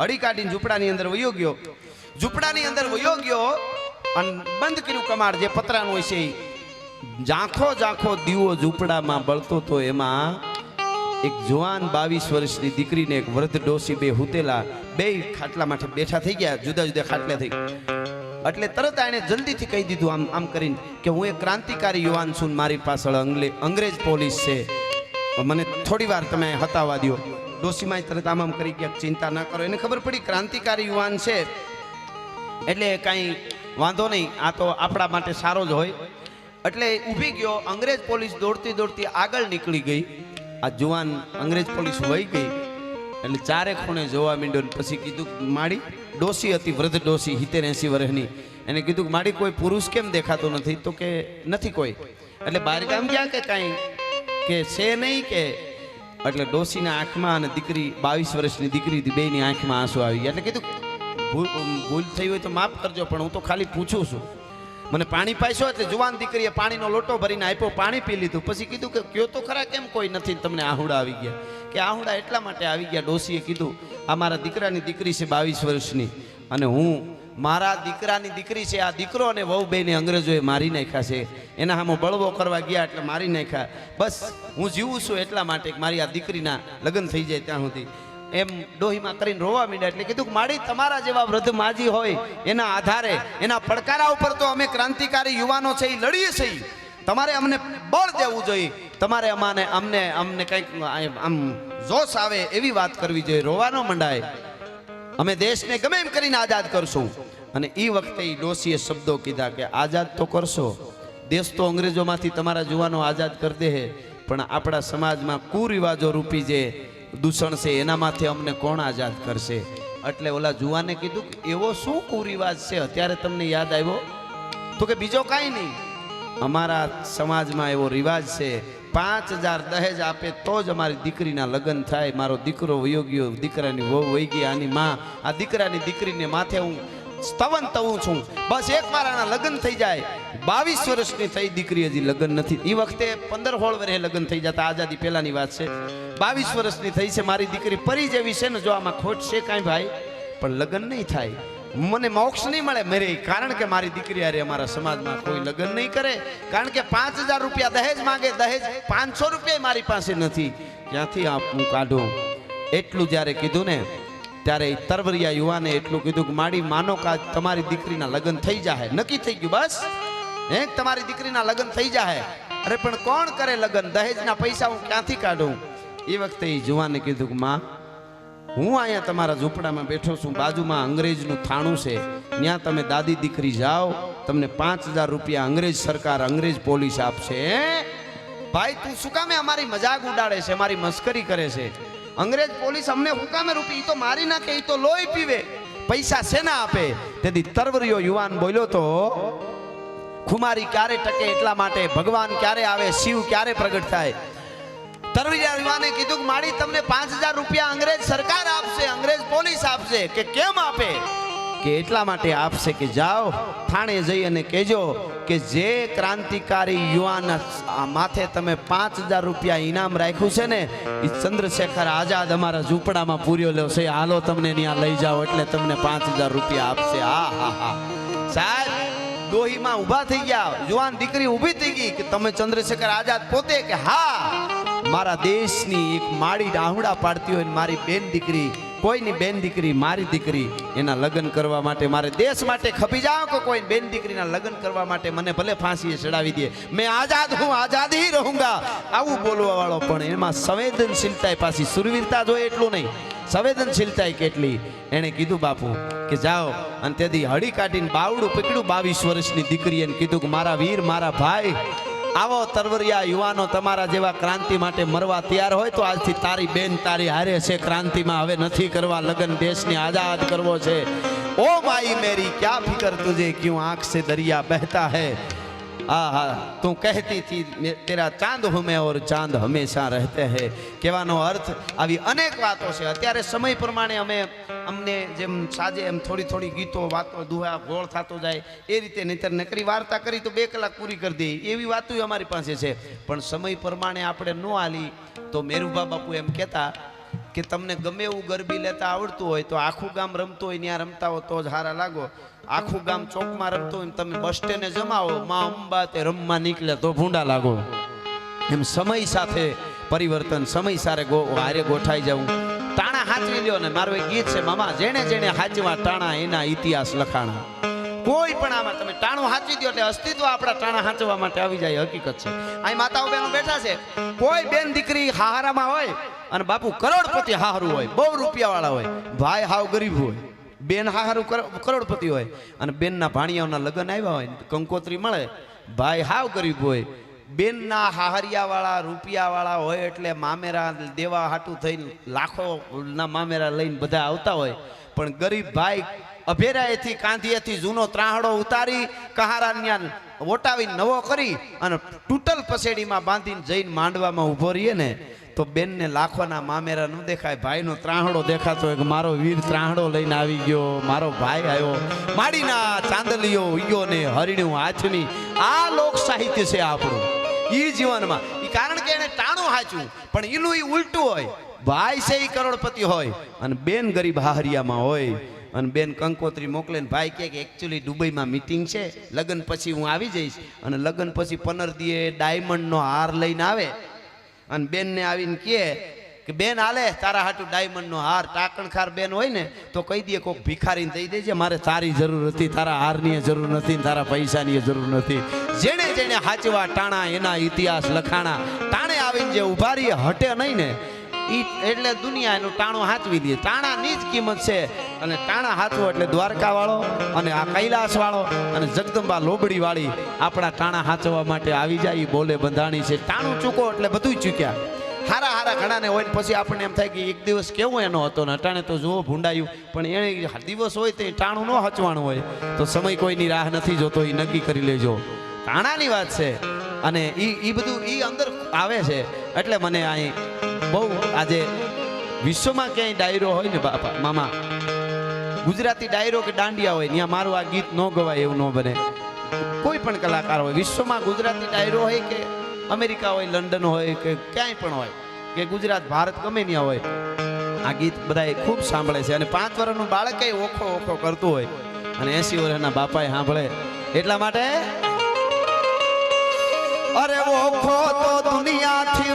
હળી કાઢીને ઝૂંપડાની અંદર વયો ગયો. ઝૂંપડાની અંદર વયો ગયો અને બંધ કર્યું કમાડ જે પતરાનું હોય છે. ઝાંખો ઝાંખો દીવો ઝૂંપડામાં બળતો તો એમાં એક જુવાન બાવીસ વર્ષની દીકરીને એક વૃદ્ધ ડોસી બે હુતેલા બે ખાટલા માટે બેઠા થઈ ગયા, જુદા જુદા ખાટલા થઈ એટલે તરત એણે જલ્દીથી કહી દીધું આમ આમ કરીને કે હું એક ક્રાંતિકારી યુવાન છું મારી પાછળ અંગ્રેજ પોલીસ છે. મને થોડી વાર તમે હતાવા દો ડોસીમાં તરત આમ કરી ગયા ચિંતા ના કરો. એને ખબર પડી ક્રાંતિકારી યુવાન છે. એટલે કાંઈ વાંધો નહીં, આ તો આપણા માટે સારો જ હોય. એટલે ઊભી ગયો, અંગ્રેજ પોલીસ દોડતી દોડતી આગળ નીકળી ગઈ. આ જુવાન અંગ્રેજ પોલીસ વહી ગઈ. એટલે ચારે ખૂણે જોવા માંડ્યો પછી કીધું, માડી ડોસી હતી, વૃદ્ધ ડોસી હિતેર એંસી વર્ષની. એને કીધું, માડી, કોઈ પુરુષ કેમ દેખાતો નથી? તો કે નથી કોઈ. એટલે બહાર ગયા કે કાંઈ? કે છે નહીં કે એટલે ડોસીના આંખમાં અને દીકરી બાવીસ વર્ષની દીકરી હતી બેની આંખમાં આંસુ આવી ગયા. એટલે કીધું ભૂલ થઈ હોય તો માફ કરજો, પણ હું તો ખાલી પૂછું છું. મને પાણી પાઈશો એટલે જુવાન દીકરીએ પાણીનો લોટો ભરીને આપ્યો, પાણી પી લીધું. પછી કીધું કે કયો તો ખરા કેમ કોઈ નથી તમને આહુડા આવી ગયા. કે આહુડા એટલા માટે આવી ગયા, ડોસીએ કીધું, આ મારા દીકરાની દીકરી છે બાવીસ વર્ષની અને હું મારા દીકરાની દીકરી છે, આ દીકરો અને વહુ બેને અંગ્રેજોએ મારી નાખ્યા છે. એના સામે બળવો કરવા ગયા એટલે મારી નાખ્યા. બસ, હું જીવું છું એટલા માટે મારી આ દીકરીના લગ્ન થઈ જાય ત્યાં સુધી. એમ ડોહીમાં કરીને રોવા માંડ્યા એટલે કીધું માડી, તમારા જેવા વૃદ્ધ માજી હોય, એના આધારે, એના પડકારા ઉપર તો અમે ક્રાંતિકારી યુવાનો છે એ લડીએ છીએ. તમારે અમને બળ દેવું જોઈએ. તમારે અમાને, અમને અમને કંઈક, આમ જોશ આવે એવી વાત કરવી જોઈએ. રોવાનો મંડાય. અમે દેશને ગમે એમ કરીને આઝાદ કરશું. અને એ વખતે એ ડોશીએ શબ્દો કીધા કે આઝાદ તો કરશો. દેશ તો અંગ્રેજોમાંથી તમારા જુવાનો આઝાદ કરી દે પણ આપણા સમાજમાં કુરિવાજો રૂપી જે દૂષણ છે, એનામાંથી અમને કોણ આઝાદ કરશે? એટલે ઓલા જુવાને કીધું કે એવો શું કુરિવાજ છે? અત્યારે તમને યાદ આવ્યો? તો કે બીજો કાંઈ નહીં. અમારા સમાજમાં એવો રિવાજ છે પાંચ હજાર દહેજ આપે તો જ અમારી દીકરીના લગ્ન થાય. મારો દીકરો વયો ગયો, દીકરાની વહુ વહી ગઈ, આની માં. આ દીકરાની દીકરીને માથે હું સ્તવન તવું છું. બસ એક વાર આના લગ્ન થઈ જાય. બાવીસ વર્ષની થઈ દીકરી, હજી લગ્ન નથી. એ વખતે પંદર હોળ વર્ષે લગ્ન થઈ જતા. આઝાદી પહેલાની વાત છે. બાવીસ વર્ષની થઈ છે. મારી દીકરી પરી જેવી છે ને, જો આમાં ખોટ છે કાંઈ ભાઈ? પણ લગ્ન નહીં થાય. મને મોક્ષ નહીં મળે. મેરે કારણ કે મારી દીકરી અરે અમારા સમાજમાં કોઈ લગ્ન નહીં કરે. કારણ કે પાંચ હજાર રૂપિયા દહેજ માંગે. દહેજ પાંચસો રૂપિયા મારી પાસે નથી. ક્યાંથી આપ હું કાઢું. એટલું જ્યારે કીધું ને, ત્યારે તરવરિયા યુવાને એટલું કીધું કે, માડી, માનો કા તમારી દીકરીના લગ્ન થઈ જાય નક્કી થઈ ગયું, બસ. હે? તમારી દીકરીના લગ્ન થઈ જાય અરે, પણ કોણ કરે લગ્ન? દહેજના પૈસા હું ક્યાંથી કાઢું? એ વખતે એ જુવાને કીધું કે, માં હું અહીંયા તમારા ઝૂંપડામાં બેઠો છું, બાજુમાં અંગ્રેજનું થાણું છે. ત્યાં તમે દાદી દીકરી જાઓ, તમને પાંચ હજાર રૂપિયા અંગ્રેજ સરકાર, અંગ્રેજ પોલીસ આપશે ભાઈ, તું શું કામે અમારી મજાક ઉડાડે છે, મારી મસ્કરી કરે છે? અંગ્રેજ પોલીસ અમને હું કામે રૂપી? તો મારી નાખે એ તો લોહી પીવે. પૈસા શેના આપે? તેથી તરવરિયો યુવાન બોલ્યો તો, ખુમારી ક્યારે ટકે એટલા માટે? ભગવાન ક્યારે આવે? શિવ ક્યારે પ્રગટ થાય? તરવરિયા કીધું કે માડી તમને પાંચ હજાર રૂપિયા અંગ્રેજ સરકાર આપશે, અંગ્રેજ પોલીસ આપશે. કે કેમ આપે? કે એટલા માટે આપશે કે જાઓ, થાણે જઈ અને કહેજો કે જે ક્રાંતિકારી યુવાન માથે તમે પાંચ હજાર રૂપિયા ઇનામ રાખ્યું છે ને એ ચંદ્રશેખર આઝાદ અમારા ઝૂંપડામાં પૂર્યો લ્યો છે. હાલો તમને ત્યાં લઈ જાઓ એટલે તમને પાંચ હજાર રૂપિયા આપશે. હા હા હા. સાહેબ, ડોહીમાં ઊભા થઈ ગયા. યુવાન દીકરી ઊભી થઈ ગઈ કે તમે ચંદ્રશેખર આઝાદ પોતે કે હા? મારા દેશની એક માળી ડાહુડા પાડતી હોય મારી બેન દીકરી, કોઈની બેન દીકરી, મારી દીકરી, એના લગ્ન કરવા માટે મારે દેશ માટે ખપી જાઓ કે કોઈ બેન દીકરીના લગ્ન કરવા માટે મને ભલે ફાંસીએ ચડાવી દે. મેં આઝાદ, હું આઝાદ હી રહુંગા. આવું બોલવા વાળો પણ એમાં સંવેદનશીલતા પાછી સુરવીરતા જોઈએ એટલું નહીં. સંવેદનશીલતા કેટલી? એણે કીધું, બાપુ, કે જાઓ અને તેથી હળી કાઢીને બાવડું પીકડું બાવીસ વર્ષની દીકરી એને કીધું કે મારા વીર, મારા ભાઈ આવો તરવરિયા યુવાનો તમારા જેવા ક્રાંતિ માટે મરવા તૈયાર હોય તો આજથી તારી બેન, તારી હારે છે ક્રાંતિમાં. હવે નથી કરવા લગ્ન દેશને આઝાદ કરવો છે. ઓ માઈ મેરી, ક્યાં ફિકર તુજે, ક્યું આંખ સે દરિયા બહેતા હૈ? હા હા તું કહેતી થી તેરા ચાંદ હમે ઓર ચાંદ હંમેશા રહેતે હે. કહેવાનો અર્થ આવી અનેક વાતો છે. અત્યારે સમય પ્રમાણે અમે અમને જેમ સાજે એમ થોડી થોડી ગીતો, વાતો, દુહા, ગોળ થતો જાય, એ રીતે નહીતર નકરી વાર્તા કરી તો બે કલાક પૂરી કરી દઈએ એવી વાતો અમારી પાસે છે. પણ સમય પ્રમાણે આપણે ન આલી તો મેરુબા બાપુ એમ કહેતા કે તમને ગમે એવું ગરબી લેતા આવડતું હોય તો આખું ગામ રમતું હોય ત્યાં રમતા હો તો જ હારા લાગો. આખું ગામ ચોકમાં રમતું હોય તમે બસ સ્ટેન્ડે જમાવો, માં અંબા તે રમવા નીકળે તો ભૂંડા લાગો. એમ સમય સાથે પરિવર્તન, સમય સારે ગો, હારે ગોઠાઈ જવું તાણા હાચવી લ્યો ને, મારું એક ગીત છે, મામા, જેણે જેણે હાચવા ટાણા એના ઇતિહાસ લખાણા. કોઈ પણ આમાં તમે ટાણું હાચવી દો એટલે અસ્તિત્વ આપણા ટાણા હાચવા માટે આવી જાય, હકીકત છે. અહીં માતાઓ બહેનો બેઠા છે. કોઈ બેન દીકરી હારામાં હોય અને બાપુ કરોડપતિ હારું હોય, બહુ રૂપિયાવાળા હોય, ભાઈ હાવ ગરીબ હોય, બેન હારું કરોડપતિ હોય, અને બેનના ભાણિયાઓના લગ્ન આવ્યા હોય, કંકોત્રી મળે, ભાઈ હાવ ગરીબ હોય, બેનના હાહરિયાવાળા, રૂપિયાવાળા હોય એટલે મામેરા દેવા હાટું થઈને લાખોના મામેરા લઈને બધા આવતા હોય, પણ ગરીબ ભાઈ અભેરાએથી કાંધીએથી જૂનો ત્રાહડો ઉતારી, કહારાન્યા ઓટાવી નવો કરી અને તૂટલ પસેડીમાં બાંધીને જઈને માંડવામાં ઊભો રહીએ ને તો બેનને લાખોના મામેરા ન દેખાય, ભાઈનો ત્રાહડો દેખાતો હોય કે મારો વીર ત્રાહડો લઈને આવી ગયો, મારો ભાઈ આવ્યો. માડીના ચાંદલીઓ ઉયો ને હરિણું હાથની, આ લોક સાહિત્ય છે આપણું. ઈ જીવનમાં. ઈ કારણ કે એને ટાણું હાચું પણ એનું ઈ ઉલટું હોય. ભાઈ છે ઈ કરોડપતિ હોય, અને બેન ગરીબ હાહરિયામાં હોય. અને બેન કંકોત્રી મોકલે ને ભાઈ કહે કે એકચ્યુઅલી દુબઈમાં મીટિંગ છે. લગ્ન પછી હું આવી જઈશ. અને લગ્ન પછી પનર દીએ ડાયમંડનો હાર લઈને આવે. અને બેનને આવીને કહે કે, બેન આલે તારા હાટું ડાયમંડનો હાર, ટાકણખાર બેન હોય ને, તો કહી દે કોઈક ભિખારીને દઈ દેજે. મારે તારી જરૂર હતી તારા હારની જરૂર નથી, તારા પૈસાની જરૂર નથી. જેણે જેણે હાચવા ટાણા એના ઇતિહાસ લખાણા, ટાણે આવીને જે ઊભા રહીએ, હટે નહીં ને એટલે દુનિયા એનું ટાણું હાથવી દે. ટાણાની જ કિંમત છે. અને ટાણા હાથવો એટલે દ્વારકા વાળો અને આ કૈલાસ વાળો અને જગદંબા લોબડી વાળી આપણા ટાણા હાથવા માટે આવી જાય બોલે બંધાણી છે. ટાણું ચૂકો એટલે બધું ચૂક્યા. હારા હારા ઘણાને હોય પછી આપણને એમ થાય કે એક દિવસ કેવો એનો હતો ને અટાણે તો જુઓ ભૂંડાયું. પણ એને દિવસ હોય તો ટાણું ન હચવાનું હોય. તો સમય કોઈની રાહ નથી જોતો એ નક્કી કરી લેજો. ટાણાની વાત છે. અને એ એ બધું એ અંદર આવે છે. એટલે મને અહીં બહુ આજે વિશ્વમાં ક્યાંય ડાયરો હોય ને બાપા, મામા? ગુજરાતી ડાયરો કે દાંડિયા હોય, ત્યાં મારું આ ગીત ન ગવાય એવું ન બને. કોઈ પણ કલાકાર હોય, વિશ્વમાં ગુજરાતી ડાયરો હોય કે અમેરિકા હોય, લંડન હોય કે ક્યાંય પણ હોય, કે ગુજરાત, ભારત ગમે ત્યાં હોય, આ ગીત બધાએ ખૂબ સાંભળે છે. અને પાંચ વર્ષનું બાળક ઓખો ઓખો કરતું હોય અને એસી વર્ષના બાપાએ સાંભળે. એટલા માટે અરે ઓખો તો દુનિયાથી